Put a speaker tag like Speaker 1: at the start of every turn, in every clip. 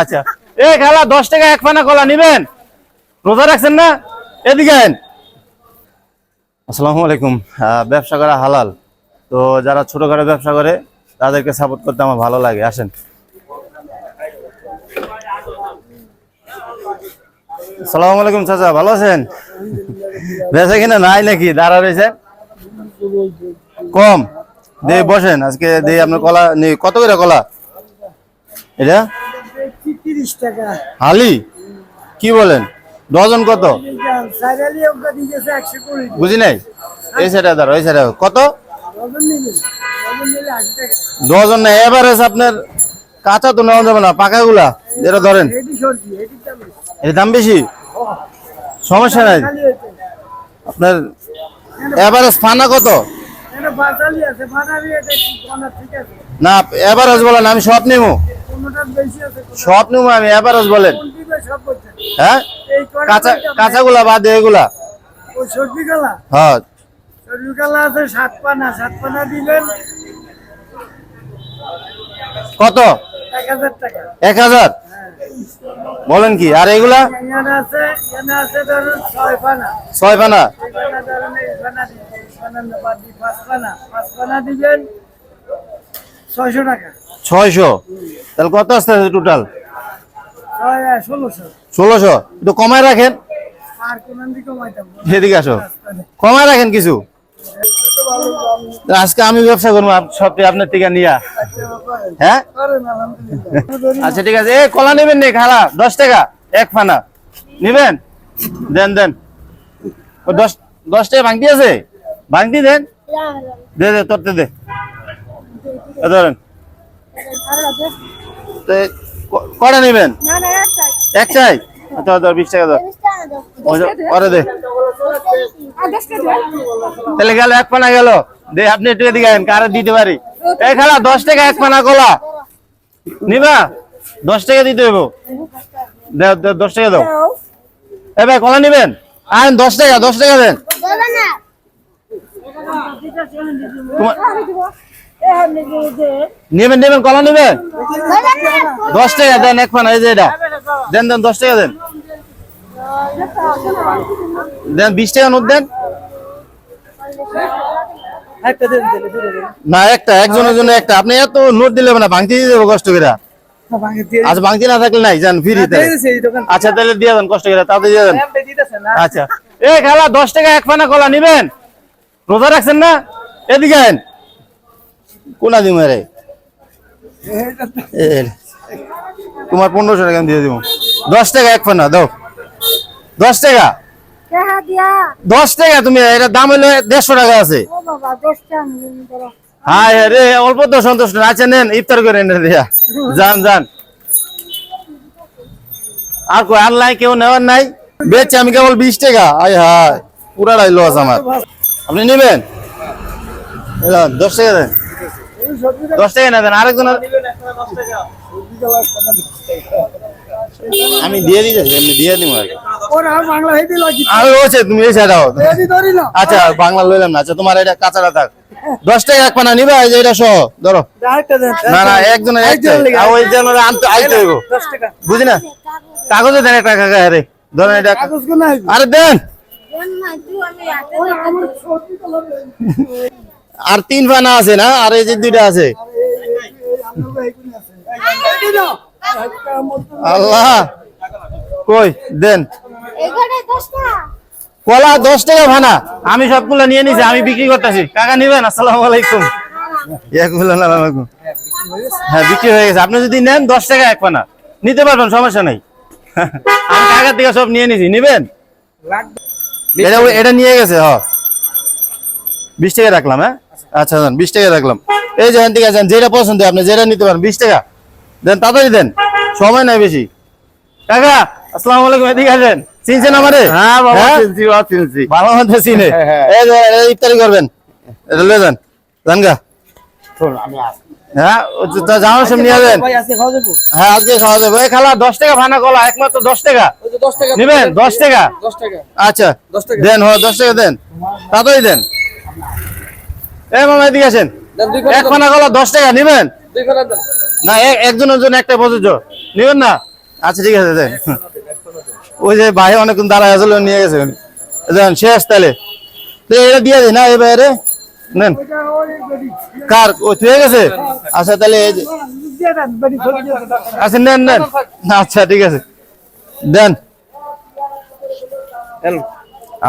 Speaker 1: আচ্ছা। এ খেলা দশ টাকা এক পানা কলা নিবেন? রোজা রাখছেন না? এদিকে আইন। আসসালামু আলাইকুম। ব্যবসা করা হালাল। তো যারা ছোটখাটো ব্যবসা করে তাদেরকে সাপোর্ট করতে আমার ভালো লাগে। আসেন। আসসালামু আলাইকুম চাচা। ভালো আছেন? বেচা কিনা নাই নাকি? দাঁড়া রয়েছে। কম। দে বসেন। আজকে দে আপনার কলা নে কত করে কলা? এটা?
Speaker 2: টাকা।
Speaker 1: হালি? কি বলেন? ডজন কত? বুঝি নাই? এই সাইডে দাঁড়ো এই সাইডে কত?
Speaker 2: ডজন
Speaker 1: না এভারেজ আপনার কাঁচা তো নেওয়া যাবে না পাকাগুলা যেটা ধরেন। এর দাম বেশি? সমস্যা নাই। আপনার এভারেজ ফানা কত? না এভারেজ বলেন আমি সব নেব সব নেব আমি এভারেজ বলেন। হ্যাঁ? কাঁচা? কাঁচাগুলা বাদ এগুলা। হ্যাঁ।
Speaker 2: আছে সাত পানা। সাত পানা দিলেন
Speaker 1: কত?
Speaker 2: এক হাজার
Speaker 1: বলেন কি আর এগুলা?
Speaker 2: ছয় পানা।
Speaker 1: ছয় পানা?
Speaker 2: ছয়শো টাকা।
Speaker 1: ছয়শো? তাহলে কত আসতে টোটাল
Speaker 2: ষোলোশো।
Speaker 1: ষোলোশো? একটু কমায় রাখেন। আসো। কমায় রাখেন কিছু। আজকে আমি ব্যবসা করব সবটি আপনার থেকে নিয়া। হ্যাঁ? আচ্ছা ঠিক আছে। এ কলা নেবেন নে খালা। দশ টাকা এক ফানা। নিবেন? দেন দেন। ও দশ দশ টাকা ভাঙতি আছে? ভাঙতি দেন? দে দে তোরতে দে। এ ধরেন। কটা নেবেন? এক চাই? আচ্ছা ধর বিশ টাকা ধর পরে দে। তাহলে গেল, এক পানা গেল। দে, আপনি একটু এদিকে আইন কারে দিতে পারি? এই খালা, দশ টাকা এক পানা কলা। নিবা? দশ টাকা দিতে হইব। দশ টাকা দাও। এ ভাই, কলা নিবেন? আইন দশ টাকা দশ টাকা দেন। তোমার- নেবেন নেবেন কলা নেবেন? দশ টাকা দেন এক পানা এই যে এটা। দেন দেন দশ টাকা দেন। দেন বিশ টাকা নোট দেন। না একটা একজনের জন্য একটা। আপনি এত নোট দিলে হবে না ভাঙতি দিয়ে দেবো কষ্ট করে। আচ্ছা ভাঙতি না থাকলে নাই যান ফ্রি
Speaker 2: দোকান।
Speaker 1: আচ্ছা তাহলে দিয়ে দেন কষ্ট করে তাতে দিয়ে দেন।
Speaker 2: আপনি দিতেছেন না।
Speaker 1: আচ্ছা। এ খেলা দশ টাকা এক পানা কলা নিবেন। রোজা রাখছেন না? এদিকে আইন কোনা দিব রে এ, তোমার পনেরোশো টাকা আমি দিয়ে দিব দশ টাকা এক পানা দাও। দশ টাকা?
Speaker 3: টাকা
Speaker 1: দশ টাকা তুমি এটা দাম হইলে দেড়শো টাকা আছে। হায় রে অল্প তো সন্তুষ্ট। আচ্ছা নেন ইফতার করে এনে দিয়া। যান যান। আর কই আর নাই কেউ নেওয়ার নাই? বেচছি আমি কেবল বিশ টাকা। আয় হায় পুরাটাই লস আমার। আপনি নেবেন? দশ টাকা দেন। দশ টাকা না দেন আরেকজন আমি দিয়ে দিতে এমনি দিয়ে দিব
Speaker 2: লাগি
Speaker 1: আর রয়েছে তুমি এই সাইড আও আচ্ছা বাংলা লইলাম না। আচ্ছা তোমার এটা কাঁচাটা থাক। দশ টাকা এক পানা নিবা এই যে এটা সহ ধরো। না না একজনের। আর ওই জনের আনতে আইতে হইব। বুঝি না? কাগজে দেন একটা কাকা আরে। ধরেন এটা
Speaker 2: কাগজ
Speaker 1: আরে দেন। আর তিন পানা আছে না? আর এই যে দুইটা আছে। আল্লাহ। কই? দেন। কলা দশ টাকা ভানা। আমি সবগুলো নিয়ে নিছি আমি বিক্রি করতেছি। কাকা নিবেন? আসসালামু আলাইকুম। হ্যাঁ বিক্রি হয়ে গেছে। আপনি যদি নেন দশ টাকা এক পানা নিতে পারবেন সমস্যা নাই। আমি কাকার থেকে সব নিয়ে নিছি। নিবেন? এটা এটা নিয়ে গেছে হ। বিশ টাকা রাখলাম হ্যাঁ? আচ্ছা দেন বিশ টাকা রাখলাম। এই যে ঠিক আছে যেটা পছন্দ আপনি যেটা নিতে পারেন বিশ টাকা। দেন তাড়াতাড়ি দেন সময় নাই বেশি। কাকা আসসালামু আলাইকুম এদিকে আসেন। চিনছেন আমারে?
Speaker 4: হ্যাঁ বাবা
Speaker 1: হ্যাঁ?
Speaker 4: চিনছি বাবা চিনছি।
Speaker 1: ভালো মতো চিনে এই যে এই ইফতারি করবেন। এটা লয়ে যান। যান গা। হ্যাঁ যাওয়ার সময় নিয়ে যাবেন। হ্যাঁ আজকে খাওয়া যাবে এই খালা দশ টাকা ভানা কলা একমাত্র দশ টাকা।
Speaker 2: দশ টাকা।
Speaker 1: নিবেন দশ টাকা।
Speaker 2: দশ টাকা।
Speaker 1: আচ্ছা দেন দশ টাকা দেন। তাড়াতাড়ি দেন। এ মামা এদিকে আসেন। এক ফানা কলা দশ টাকা নিবেন? না এক- একজনের জন্য একটা প্রযোজ্য। নিবেন না? আচ্ছা ঠিক আছে দেন। ওই যে ভাই অনেকক্ষণ দাঁড়ায় আসলে নিয়ে গেছে। দেন শেষ তাহলে। তো এটা দিয়ে দিই না এই বাইরে। নেন। কার? ও হয়ে গেছে? আচ্ছা তাহলে। আচ্ছা নেন নেন। আচ্ছা ঠিক আছে। দেন।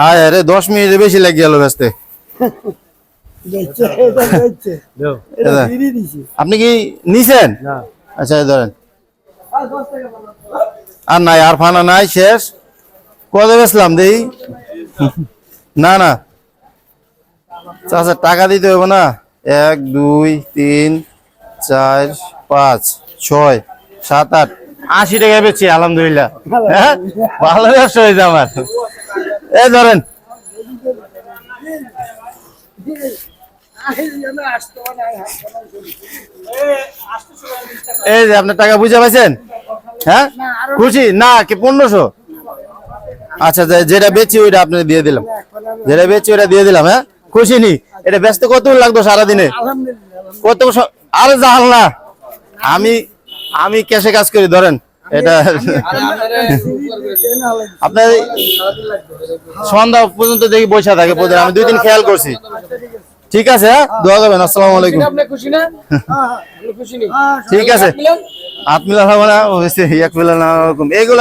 Speaker 1: আরে দশ মিনিটের বেশি লেগে গেল ব্যস্তে। আপনি কি নিছেন? আচ্ছা এই ধরেন।
Speaker 2: আর
Speaker 1: নাই আর ফানা নাই শেষ। কত বেচলাম দেই? না না। আচ্ছা টাকা দিতে হবে না। এক দুই তিন চার পাঁচ ছয় সাত আট। আশি টাকা বেচছি আলহামদুলিল্লাহ। হ্যাঁ? ভালো ব্যবসা হয়েছে আমার। এই ধরেন। এই যে আপনার টাকা বুঝে পাইছেন? হ্যাঁ? খুশি? না কি পনেরোশো? আচ্ছা যেটা বেচি ওইটা আপনি দিয়ে দিলাম। যেটা বেচি ওইটা দিয়ে দিলাম হ্যাঁ? খুশি নি? এটা ব্যস্ত কত লাগতো সারাদিনে? কত আরে জাল না। আমি আমি ক্যাশে কাজ করি ধরেন। এটা আপনার সন্ধ্যা পর্যন্ত দেখি বসে থাকে আমি দুই দিন খেয়াল করছি। ঠিক আছে? হ্যাঁ দোয়া করবেন আসসালামু আলাইকুম। ঠিক আছে। হাত মিলা হবে না এক মিলা না এগুলো